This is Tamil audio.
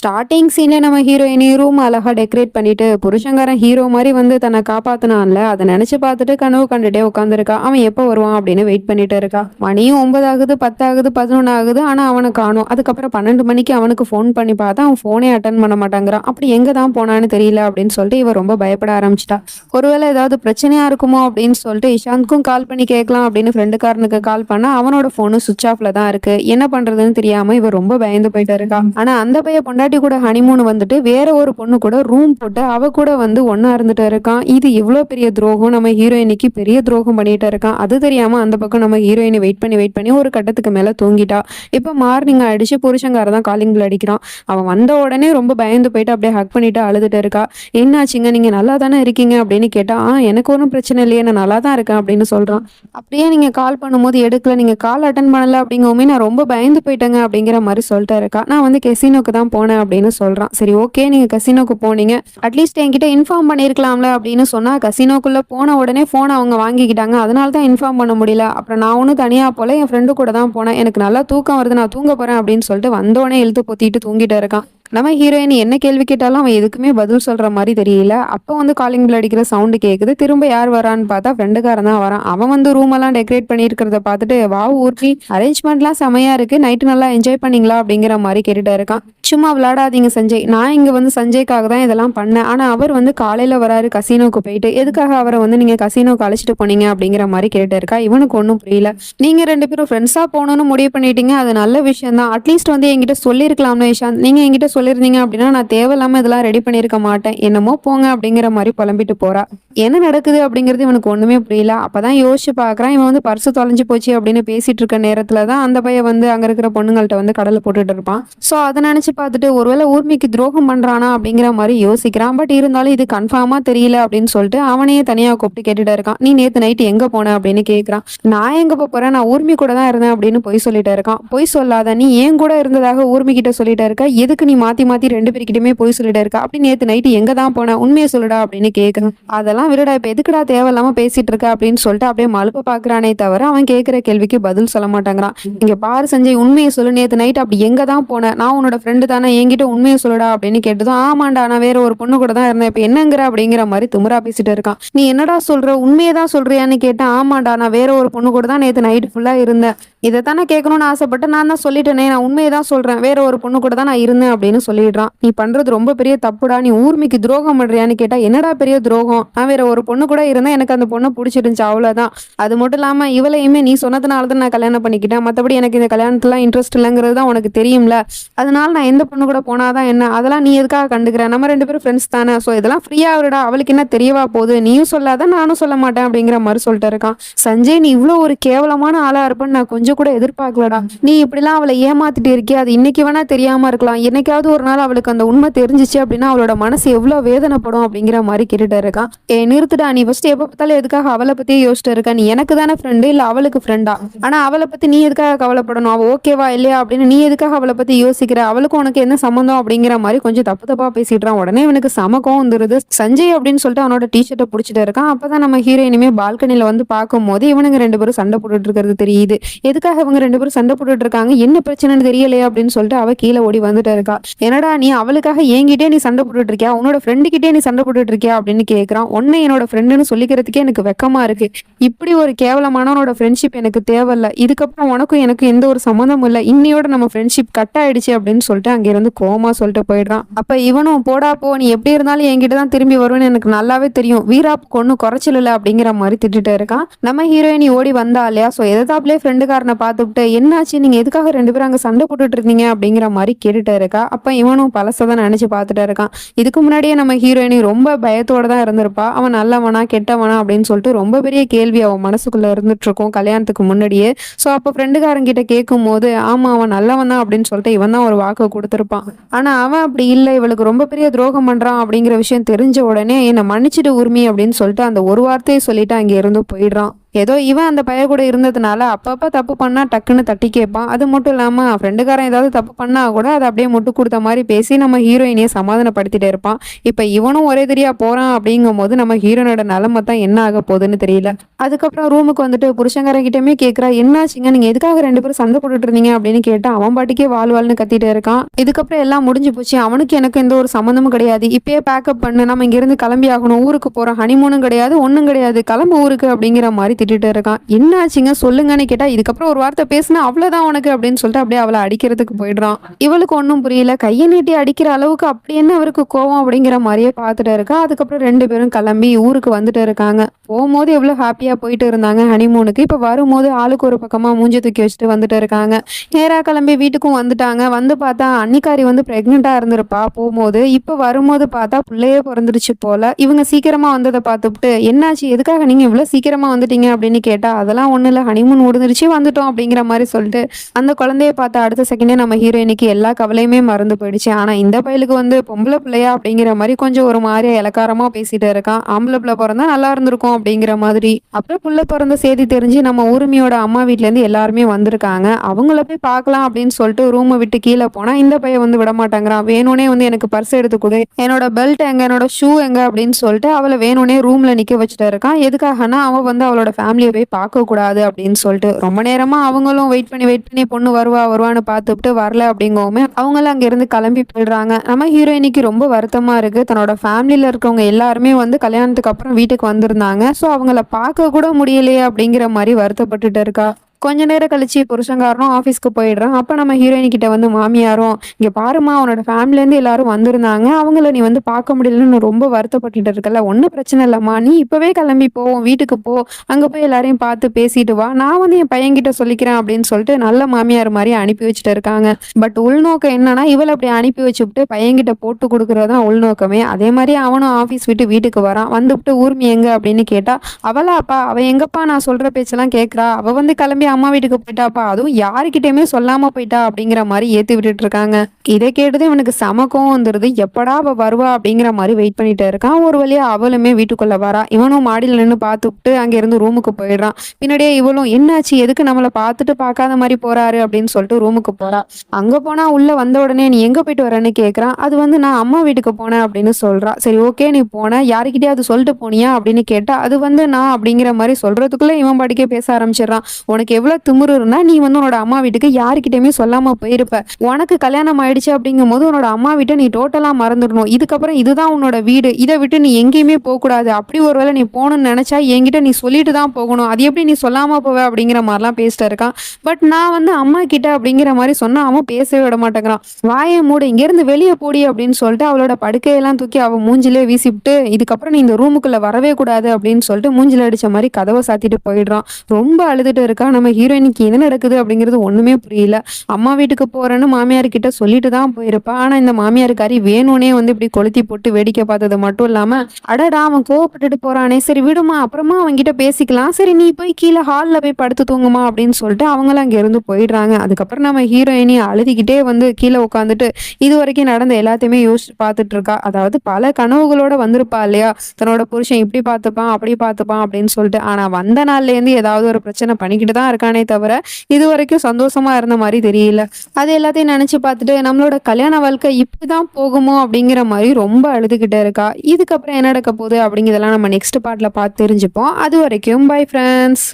ஸ்டார்டிங் சீனில் நம்ம ஹீரோயினி ரூம் அழகாக டெக்கரேட் பண்ணிட்டு புருஷங்காரன் ஹீரோ மாதிரி வந்து தன்னை காப்பாத்தினான்ல அதை நினச்சி பார்த்துட்டு கனவு கண்டுட்டே உட்காந்துருக்கா அவன் எப்போ வருவான் அப்படின்னு வெயிட் பண்ணிட்டு இருக்கா. மணியும் ஒன்பது ஆகுது பத்தாகுது பதினொன்று ஆகுது ஆனால் அவனை காணும். அதுக்கப்புறம் பன்னெண்டு மணிக்கு அவனுக்கு ஃபோன் பண்ணி பார்த்தா அவன் ஃபோனே அட்டன் பண்ண மாட்டாங்கிறான். அப்படி எங்கே தான் போனான்னு தெரியல அப்படின்னு சொல்லிட்டு இவன் ரொம்ப பயப்பட ஆரம்பிச்சிட்டா. ஒருவேளை ஏதாவது பிரச்சனையாக இருக்குமோ அப்படின்னு சொல்லிட்டு இஷாந்த்க்கும் கால் பண்ணி கேட்கலாம் அப்படின்னு ஃப்ரெண்டுக்காரனுக்கு கால் பண்ணால் அவனோட ஃபோனு சுவிச் ஆஃப்ல தான் இருக்கு. என்ன பண்ணுறதுன்னு தெரியாமல் இவன் ரொம்ப பயந்து போயிட்டு இருக்கா. ஆனால் அந்த பையன் பொண்டாட்டி கூட ஹனிமூன் வந்துட்டு வேற ஒரு பொண்ணு கூட ரூம் போட்டு அவ கூட வந்து ஒன்னா இருந்துட்டு இருக்கான் இது இவ்வளோ பெரிய துரோகம். நம்ம ஹீரோயினிக்கு பெரிய துரோகம் பண்ணிட்டு இருக்கான் அது தெரியாம அந்த பக்கம் நம்ம ஹீரோயினை வெயிட் பண்ணி வெயிட் பண்ணி ஒரு கட்டத்துக்கு மேல தூங்கிட்டா. இப்போ மார்னிங் அடிச்சு புருஷங்கார தான் காலிங் பில் அடிக்கிறான். அவன் வந்த உடனே ரொம்ப பயந்து போயிட்டு அப்படியே ஹக் பண்ணிட்டு அழுதுட்டு இருக்கா? என்னாச்சுங்க? நீங்க நல்லா தானே இருக்கீங்க? அப்படின்னு கேட்டா ஆ எனக்கு ஒன்றும் பிரச்சனை இல்லையே. நான் நல்லா தான் இருக்கேன். அப்படின்னு சொல்றான். அப்படியே நீங்க கால் பண்ணும்போது எடுக்கல. நீங்க கால் அட்டன் பண்ணல அப்படிங்கவுமே நான் ரொம்ப பயந்து போயிட்டேங்க அப்படிங்கிற மாதிரி சொல்லிட்டு இருக்கா? நான் வந்து கெசினோக்கு தான் போனேன் அப்படின்னு சொல்றான். சரி ஓகே நீங்க கசினோக்கு போனீங்க. அட்லீஸ்ட் என்கிட்ட இன்ஃபார்ம் பண்ணியிருக்கலாம்ல அப்படின்னு சொன்னா கசினோக்குள்ள போன உடனே ஃபோனை அவங்க வாங்கிக்கிட்டாங்க. அதனால தான் இன்ஃபார்ம் பண்ண முடியல. அப்புறம் நான் ஒன்றும் தனியா போல என் ஃப்ரெண்டு கூட தான் போனேன். எனக்கு நல்லா தூக்கம் வருது நான் தூங்க போறேன் அப்படின்னு சொல்லிட்டு வந்தோடனே இழுத்து பொத்திட்டு தூங்கிட்டு இருக்கான். நம்ம ஹீரோயின் என்ன கேள்வி கேட்டாலும் அவன் எதுக்குமே பதில் சொல்ற மாதிரி தெரியல. அப்போ வந்து காலிங் பில் அடிக்கிற சவுண்டு கேட்குது திரும்ப யார் வரான்னு பார்த்தா ஃப்ரெண்டுக்காரன் தான் வரான். அவன் வந்து ரூம் எல்லாம் டெக்கரேட் பண்ணியிருக்கிறத பார்த்துட்டு வா ஊர்த்தி அரேஞ்ச்மெண்ட்லாம் செமையா இருக்கு. நைட்டு நல்லா என்ஜாய் பண்ணீங்களா? அப்படிங்கிற மாதிரி கேட்டுட்டு இருக்கான். சும்மா விளையாடாதீங்க சஞ்சய். நான் இங்க வந்து சஞ்சய்க்காக தான் இதெல்லாம் பண்ணேன். ஆனா அவர் வந்து காலையில வராரு கசினோக்கு போயிட்டு. எதுக்காக அவரை வந்து நீங்க கசினோக்கு அழைச்சிட்டு போனீங்க? அப்படிங்கிற மாதிரி கேட்டு இருக்கா. இவனுக்கு ஒன்றும் புரியல. நீங்க ரெண்டு பேரும் ஃப்ரெண்ட்ஸா போகணும்னு முடிவு பண்ணிட்டீங்க. அது நல்ல விஷயம் தான் அட்லீஸ்ட் வந்து என்கிட்ட சொல்லியிருக்கலாம்னு இஷாந்த். நீங்க என்கிட்ட சொல்லியிருந்தீங்க அப்படின்னா நான் தேவையில்லாம இதெல்லாம் ரெடி பண்ணியிருக்க மாட்டேன். என்னமோ போங்க அப்படிங்கிற மாதிரி புலம்பிட்டு போறா. என்ன நடக்குது அப்படிங்கிறது இவனுக்கு ஒண்ணுமே புரியல. அப்பதான் யோசிச்சு பாக்குறான் இவன் வந்து பர்சு தொலைஞ்சு போச்சு அப்படின்னு பேசிட்டு இருக்க நேரத்துலதான் அந்த பையன் வந்து அங்க இருக்கிற பொண்ணுங்கள்ட்ட வந்து கடலை போட்டுட்டு இருப்பான். சோ அதை நினைச்சு பார்த்துட்டு ஒருவேளை ஊர்மிக்கு துரோகம் பண்றானா அப்படிங்கிற மாதிரி யோசிக்கிறான். பட் இருந்தாலும் இது கன்ஃபார்மா தெரியல அப்படின்னு சொல்லிட்டு அவனையே தனியா கூப்பிட்டு கேட்டுட்டு இருக்கான். நீ நேத்து நைட் எங்க போன? அப்படின்னு கேக்குறான். நான் எங்க போப் போறேன்? நான் ஊர்மி கூட தான் இருந்தேன் அப்படின்னு பொய் சொல்லிட்டு இருக்கான். பொய் சொல்லாத. நீ ஏன் கூட இருந்ததாக ஊர்மி கிட்ட சொல்லிட்டு இருக்க. எதுக்கு நீ மாத்தி மாத்தி ரெண்டு பேர்கிட்டயுமே போய் சொல்லிட்டு இருக்கா. அப்படி நேத்து நைட்டு எங்க தான் போனேன் உண்மையை சொல்லுடா அப்படின்னு கேக்குறான் அதெல்லாம் விடடா இப்ப எதுக்குடா தேவையில்லாமல் பேசிட்டு இருக்க அப்படின்னு சொல்லிட்டு அப்படியே மலுப்ப பாக்குறானே தவிர அவன் கேட்குற கேள்விக்கு பதில் சொல்ல மாட்டேங்கிறான். இங்கே பாரு சஞ்சய் உண்மையை சொல்லு. நேத்து நைட் அப்படி எங்க தான் போன நான் உன்னோட ஃப்ரெண்டு தானே என்கிட்ட உண்மையை சொல்லுடா அப்படின்னு கேட்டதும் ஆமாண்டா நான் வேற ஒரு பொண்ணு கூட தான் இருந்தேன். இப்ப என்னங்கிற அப்படிங்கிற மாதிரி துமரா பேசிட்டு இருக்கான். நீ என்னடா சொல்ற உண்மையை தான் சொல்றியான்னு கேட்டேன் ஆமாண்டா நான் வேற ஒரு பொண்ணு கூட தான் நேத்து நைட் ஃபுல்லா இருந்தேன். இதை தானே கேட்கணும்னு ஆசைப்பட்டு நான் தான் சொல்லிட்டேனே நான் உண்மையை தான் சொல்றேன். வேற ஒரு பொண்ணு கூட தான் நான் இருந்தேன் அப்படின்னு சொல்லிடுறான். நீ பண்றது ரொம்ப பெரிய தப்புடா நீ ஊர்மிக்கு துரோகம் பண்றியான்னு கேட்டா என்னடா பெரிய துரோகம்? நான் வேற ஒரு பொண்ணு கூட இருந்தா எனக்கு அந்த பொண்ணை பிடிச்சிருந்துச்சு அவ்வளவுதான். அது மட்டும் இல்லாம இவளையுமே நீ சொன்னதுனால தான் நான் கல்யாணம் பண்ணிக்கிட்டேன். மத்தபடி எனக்கு இந்த கல்யாணத்துலாம் இன்ட்ரெஸ்ட் இல்லைங்கிறது தான் உனக்கு தெரியும்ல. அதனால நான் எந்த பொண்ணு கூட போனாதான் என்ன? அதெல்லாம் நீ எதுக்காக கண்டுக்கிற? நம்ம ரெண்டு பேரும் ஃப்ரெண்ட்ஸ் தானே. ஸோ இதெல்லாம் ஃப்ரீயா அவருடா அவளுக்கு என்ன தெரியவா போகுது? நீயும் சொல்லாத நானும் சொல்ல மாட்டேன் அப்படிங்கிற மாதிரி சொல்லிட்டு இருக்கான். சஞ்சய் நீ இவ்வளோ ஒரு கேவலமான ஆளா இருப்பேன்னு நான் கொஞ்சம் கூட எதிர்பார்க்கலடா. நீ இப்படிலாம் அவளை ஏமாத்திட்டு இருக்கிய அது இன்னைக்கு வேணா தெரியாம இருக்கலாம். என்னைக்காவது ஒரு நாள் அவளுக்கு அந்த உண்மை தெரிஞ்சிச்சு அப்படின்னா அவளோட மனசு எவ்வளவு வேதனைப்படும் அப்படிங்கிற மாதிரி கேட்டுட்டு இருக்கான் ஏ நிறுத்துடா. நீ ஃபர்ஸ்ட் எப்ப பார்த்தாலும் எதுக்காக அவளை பற்றியே யோசிச்சுட்டு இருக்க? நீ எனக்கு தானே ஃப்ரெண்டு இல்லை அவளுக்கு ஃப்ரெண்டா ஆனா அவளை பத்தி நீ எதுக்காக கவலைப்படணும்? அவ ஓகேவா இல்லையா? அப்படின்னு நீ எதுக்காக அவளை பத்தி யோசிக்கிற? அவளுக்கும் உனக்கு என்ன சம்மந்தம் அப்படிங்கிற மாதிரி கொஞ்சம் தப்பு தப்பா பேசிடுறான் உடனே இவனுக்கு சமக்கம் வந்துருது. சஞ்சய் அப்படின்னு சொல்லிட்டு அவனோட டிஷர்ட்டை பிடிச்சிட்டு இருக்கான். அப்பதான் நம்ம ஹீரோயினுமே பால்கனியில் வந்து பார்க்கும்போது இவனுங்க ரெண்டு பேரும் சண்டை போட்டுட்டு இருக்கிறது தெரியுது. எதுக்காக இவங்க ரெண்டு பேரும் சண்டை போட்டுட்டு இருக்காங்க? என்ன பிரச்சனைன்னு தெரியலையே அப்படின்னு சொல்லிட்டு அவ கீழே ஓடி வந்துட்டு இருக்கா. என்னடா நீ அவளுக்காக என்கிட்டே நீ சண்டை போட்டுட்டு இருக்கியா? உன்னோட ஃப்ரெண்டுகிட்டே நீ சண்டை போட்டுட்டு இருக்கியா? அப்படின்னு கேட்கறான் உன்னை என்னோட ஃப்ரெண்டுன்னு சொல்லிக்கிறதுக்கே எனக்கு வெக்கமா இருக்கு. இப்படி ஒரு கேவலமானவனோட ஃப்ரெண்ட்ஷிப் எனக்கு தேவையில்ல. இதுக்கப்புறம் உனக்கும் எனக்கு எந்த ஒரு சம்மந்தமும் இல்லை. இன்னையோட நம்ம ஃப்ரெண்ட்ஷிப் கட் ஆயிடுச்சு அப்படின்னு சொல்லிட்டு அங்கேருந்து கோமா சொல்லிட்டு போயிடுறான். அப்ப இவனும் போடா போ நீ எப்படி இருந்தாலும் என்கிட்ட தான் திரும்பி வருவேன்னு எனக்கு நல்லாவே தெரியும். வீராப்புக்கு ஒன்றும் குறைச்சல் இல்லை அப்படிங்கிற மாதிரி திட்டுட்டு இருக்கான். நம்ம ஹீரோயினி ஓடி வந்தா இல்லையா? ஸோ எதாப்லேயே ஃப்ரெண்டுக்காரனை பார்த்துட்டு என்னாச்சு? நீங்க எதுக்காக ரெண்டு பேரும் அங்க சண்டை போட்டுட்டு இருந்தீங்க அப்படிங்கிற மாதிரி கேட்டுட்டு இருக்கா. அப்போ இவனும் பழசதான் நினச்சி பார்த்துட்டு இருக்கான். இதுக்கு முன்னாடியே நம்ம ஹீரோயினி ரொம்ப பயத்தோடு தான் இருந்திருப்பா. அவன் நல்லவனா கெட்டவனா அப்படின்னு சொல்லிட்டு ரொம்ப பெரிய கேள்வி அவன் மனசுக்குள்ளே இருந்துட்டுருக்கோம் கல்யாணத்துக்கு முன்னாடியே. ஸோ அப்போ ஃப்ரெண்டுக்காரங்கிட்ட கேட்கும் போது ஆமாம் அவன் நல்லவன்? தான் அப்படின்னு சொல்லிட்டு இவன் தான் ஒரு வாக்கு கொடுத்துருப்பான். ஆனால் அவன் அப்படி இல்லை. இவளுக்கு ரொம்ப பெரிய துரோகம் பண்ணுறான் அப்படிங்கிற விஷயம் தெரிஞ்ச உடனே என்னை மன்னிச்சிட்டு உரிமை அப்படின்னு சொல்லிட்டு அந்த ஒரு வார்த்தையை சொல்லிட்டு அங்கே இருந்து போயிடுறான். ஏதோ இவன் அந்த பைய கூட இருந்ததுனால அப்பப்போ தப்பு பண்ணால் டக்குன்னு தட்டி கேட்பான். அது மட்டும் இல்லாமல் ஃப்ரெண்டுக்காரன் ஏதாவது தப்பு பண்ணால் கூட அதை அப்படியே முட்டு கொடுத்த மாதிரி பேசி நம்ம ஹீரோயினியை சமாதானப்படுத்திட்டே இருப்பான். இப்போ இவனும் ஒரே தெரியா போகிறான் அப்படிங்கும் போது நம்ம ஹீரோனோட நிலமை தான் என்ன ஆக போகுதுன்னு தெரியல. அதுக்கப்புறம் ரூமுக்கு வந்துட்டு புருஷங்காரங்கிட்டமே கேட்குறா என்னாச்சுங்க? நீங்கள் எதுக்காக ரெண்டு பேரும் சண்டை போட்டுட்டு இருந்தீங்க? அப்படின்னு கேட்டால் அவன் பாட்டுக்கே வாழ் வாழ்னு கத்திட்டே இருக்கான். இதுக்கப்புறம் எல்லாம் முடிஞ்சு போச்சு. அவனுக்கு எனக்கு எந்த ஒரு சம்மந்தமும் கிடையாது. இப்பயே பேக்கப் பண்ணு. நம்ம இங்கேருந்து கிளம்பி ஆகணும். ஊருக்கு போகிறோம் ஹனிமூனும் கிடையாது. ஒன்றும் கிடையாது. கிளம்பு ஊருக்கு. அப்படிங்கிற மாதிரி திட்டிட்டு இருக்கான். என்னாச்சுங்க? சொல்லுங்கன்னு கேட்டா இதுக்கப்புறம் ஒரு வார்த்தை பேசினா அவ்வளவுதான் உனக்கு அப்படின்னு சொல்லிட்டு அப்படியே அவளை அடிக்கிறதுக்கு போயிடுறான். இவளுக்கு ஒன்றும் புரியல. கையை நீட்டி அடிக்கிற அளவுக்கு அப்படி என்ன அவருக்கு கோவம் அப்படிங்கிற மாதிரியே பார்த்துட்டு இருக்கா. அதுக்கப்புறம் ரெண்டு பேரும் கிளம்பி ஊருக்கு வந்துட்டு இருக்காங்க. போகும்போது எவ்வளோ ஹாப்பியாக போயிட்டு இருந்தாங்க ஹனிமூனுக்கு இப்போ வரும்போது ஆளுக்கு ஒரு பக்கமாக மூஞ்சி தூக்கி வச்சுட்டு வந்துட்டு இருக்காங்க. நேராக கிளம்பி வீட்டுக்கும் வந்துட்டாங்க. வந்து பார்த்தா அன்னிக்காரி வந்து ப்ரெக்னெண்ட்டாக இருந்திருப்பா. போகும்போது இப்போ வரும்போது பார்த்தா பிள்ளையே பிறந்துருச்சு போல. இவங்க சீக்கிரமாக வந்ததை பார்த்துட்டு என்னாச்சு? எதுக்காக நீங்கள் இவ்வளோ சீக்கிரமாக வந்துட்டீங்க? அப்படின்னு கேட்டால் அதெல்லாம் ஒன்றும் இல்லை ஹனிமூன் முடிஞ்சிருச்சு வந்துட்டோம் அப்படிங்கிற மாதிரி சொல்லிட்டு அந்த குழந்தைய பார்த்தா அடுத்த செகண்டே நம்ம ஹீரோயினுக்கு எல்லா கவலையுமே மறந்து போயிடுச்சு. ஆனால் இந்த பையலுக்கு வந்து பொம்பளை பிள்ளையா அப்படிங்கிற மாதிரி கொஞ்சம் ஒரு மாதிரியா இலக்காரமாக பேசிட்டு இருக்கான். ஆம்பளை பிள்ளை பிறந்தா நல்லா இருந்திருக்கும் அப்படிங்கிற மாதிரி. அப்புறம் புள்ள பிறந்த செய்தி தெரிஞ்சு நம்ம ஊர்மையோட அம்மா வீட்டிலேருந்து எல்லாருமே வந்திருக்காங்க. அவங்கள போய் பார்க்கலாம் அப்படின்னு சொல்லிட்டு ரூமை விட்டு கீழே போனால் இந்த பையன் வந்து விட மாட்டேங்கிறான். வேணும்னே வந்து எனக்கு பர்ஸ் எடுத்து கொடு. என்னோட பெல்ட் எங்க? என்னோட ஷூ எங்க? அப்படின்னு சொல்லிட்டு அவளை வேணும்னே ரூம்ல நிக்க வச்சுட்டு இருக்கான். எதுக்காகனா அவன் வந்து அவளோட ஃபேமிலியை போய் பார்க்கக்கூடாது அப்படின்னு சொல்லிட்டு ரொம்ப நேரமாக அவங்களும் வெயிட் பண்ணி வெயிட் பண்ணி பொண்ணு வருவா வருவான்னு பார்த்துட்டு வரல அப்படிங்கவுமே அவங்களும் அங்கேருந்து கிளம்பி போயிடுறாங்க. நம்ம ஹீரோயினிக்கு ரொம்ப வருத்தமாக இருக்குது தன்னோட ஃபேமிலியில் இருக்கவங்க எல்லாருமே வந்து கல்யாணத்துக்கு அப்புறம் வீட்டுக்கு வந்திருந்தாங்க. ஸோ அவங்கள பார்க்க கூட முடியலையே அப்படிங்கிற மாதிரி வருத்தப்பட்டுட்டு இருக்கா. கொஞ்ச நேரம் கழிச்சு புருஷங்காரனும் ஆஃபீஸ்க்கு போயிடுறான். அப்போ நம்ம ஹீரோயின் கிட்ட வந்து மாமியாரும் இங்கே பாருமா அவனோட ஃபேமிலியிலேருந்து எல்லாரும் வந்திருந்தாங்க. அவங்கள நீ வந்து பார்க்க முடியலன்னு ரொம்ப வருத்தப்பட்டுட்டு இருக்கல ஒன்றும் பிரச்சனை இல்லைம்மா. நீ இப்போவே கிளம்பி போவோம் வீட்டுக்கு போ. அங்கே போய் எல்லாரையும் பார்த்து பேசிட்டு வா. நான் வந்து என் பையன்கிட்ட சொல்லிக்கிறேன் அப்படின்னு சொல்லிட்டு நல்ல மாமியார் மாதிரி அனுப்பி வச்சுட்டு இருக்காங்க. பட் உள்நோக்கம் என்னன்னா இவளை அப்படி அனுப்பி வச்சுவிட்டு பையன்கிட்ட போட்டு கொடுக்குறது தான் உள்நோக்கமே. அதே மாதிரி அவனும் ஆஃபீஸ் விட்டு வீட்டுக்கு வரான். வந்துவிட்டு ஊர்மி எங்க? அப்படின்னு கேட்டா அவளாப்பா அவ எங்கப்பா? நான் சொல்ற பேச்செல்லாம் கேட்குறா அவ வந்து கிளம்பி அம்மா வீட்டுக்கு போயிட்டாப்பா. அதுவும் யாருக்கிட்டயுமே சொல்லாம போயிட்டா அப்படிங்கிற மாதிரி ஏத்தி விட்டுட்டு இருக்காங்க. இதை கேட்டது இவனுக்கு சமக்கம் வந்துருது. எப்படா அவ வருவா அப்படிங்கிற மாதிரி வெயிட் பண்ணிட்டு இருக்கான். ஒரு வழியா அவளுமே வீட்டுக்குள்ள வரா. இவனும் மாடியில் நின்று பார்த்துட்டு அங்க இருந்து ரூமுக்கு போயிடுறான். பின்னாடியே இவளும் என்னாச்சு? எதுக்கு நம்மளை பார்த்துட்டு பார்க்காத மாதிரி போறாரு? அப்படின்னு சொல்லிட்டு ரூமுக்கு போறா. அங்க போனா உள்ள வந்த உடனே நீ எங்க போயிட்டு வரேன்னு கேக்குறான். அது வந்து நான் அம்மா வீட்டுக்கு போனேன் அப்படின்னு சொல்றா. சரி ஓகே நீ போன. யாருக்கிட்டே அது சொல்லிட்டு போனியா? அப்படின்னு கேட்டா அது வந்து நான் அப்படிங்கிற மாதிரி சொல்றதுக்குள்ள இவன் பாடிக்கே பேச ஆரம்பிச்சிடறான். உனக்கு எவ்வளோ திமிரு நீ வந்து உன்னோட அம்மா வீட்டுக்கு யாருக்கிட்டையுமே சொல்லாமல் போயிருப்ப. உனக்கு கல்யாணம் ஆயிடுச்சு அப்படிங்கும் போது உன்னோட அம்மா வீட்டை நீ டோட்டலாக மறந்துடணும். இதுக்கப்புறம் இதுதான் உன்னோட வீடு. இதை விட்டு நீ எங்கேயுமே போகக்கூடாது. அப்படி ஒரு வேளை நீ போகணும்னு நினைச்சா என்கிட்ட நீ சொல்லிட்டு தான் போகணும். அது எப்படி நீ சொல்லாமல் போவ அப்படிங்கிற மாதிரிலாம் பேசிட்டு இருக்கான். பட் நான் வந்து அம்மா கிட்ட அப்படிங்கிற மாதிரி சொன்னால் அவன் பேசவே விட மாட்டேங்கிறான். வாயை மூடு இங்கேருந்து வெளியே போடி அப்படின்னு சொல்லிட்டு அவளோட படுக்கையெல்லாம் தூக்கி அவன் மூஞ்சிலே வீசிவிட்டு இதுக்கப்புறம் நீ இந்த ரூமுக்குள்ளே வரவே கூடாது அப்படின்னு சொல்லிட்டு மூஞ்சில் அடித்த மாதிரி கதவை சாத்திட்டு போயிடுறான். ரொம்ப அழுதுட்டு இருக்கா நம்ம ஹீரோயினுக்கு என்ன நடக்குது அப்படிங்கிறது ஒண்ணுமே புரியல. அம்மா வீட்டுக்கு போறேன்னு மாமியார் கிட்ட சொல்லிட்டு தான் போயிருப்பா. ஆனா இந்த மாமியாருக்காரி வேணும்னே வந்து இப்படி கொளுத்தி போட்டு வேடிக்கை பார்த்தது மட்டும் இல்லாம அடடா அவன் கோவப்பட்டுட்டு போறானே. சரி விடுமா அப்புறமா அவன் கிட்ட பேசிக்கலாம். சரி நீ போய் கீழே ஹால்ல போய் படுத்து தூங்குமா அப்படின்னு சொல்லிட்டு அவங்களும் அங்க இருந்து போயிடுறாங்க. அதுக்கப்புறம் நம்ம ஹீரோயினி அழுதிக்கிட்டே வந்து கீழே உட்காந்துட்டு இது வரைக்கும் நடந்த எல்லாத்தையுமே யோசிச்சு பார்த்துட்டு இருக்கா. அதாவது பல கனவுகளோட வந்திருப்பா இல்லையா? தன்னோட புருஷன் இப்படி பார்த்துப்பான் அப்படி பார்த்துப்பான் அப்படின்னு சொல்லிட்டு. ஆனா வந்த நாள்ல இருந்து ஏதாவது ஒரு பிரச்சனை பண்ணிக்கிட்டு தான் இருக்கானே தவிர இது வரைக்கும் சந்தோஷமா இருந்த மாதிரி தெரியல. அது எல்லாத்தையும் நினைச்சு பார்த்துட்டு நம்மளோட கல்யாண வாழ்க்கை இப்படிதான் போகுமோ அப்படிங்கிற மாதிரி ரொம்ப அழுதுகிட்டே இருக்கா. இதுக்கப்புறம் என்ன நடக்க போகுது அப்படிங்கிறதெல்லாம் நம்ம நெக்ஸ்ட் பார்ட்ல பார்த்து தெரிஞ்சுப்போம். அது வரைக்கும் பை ஃப்ரெண்ட்ஸ்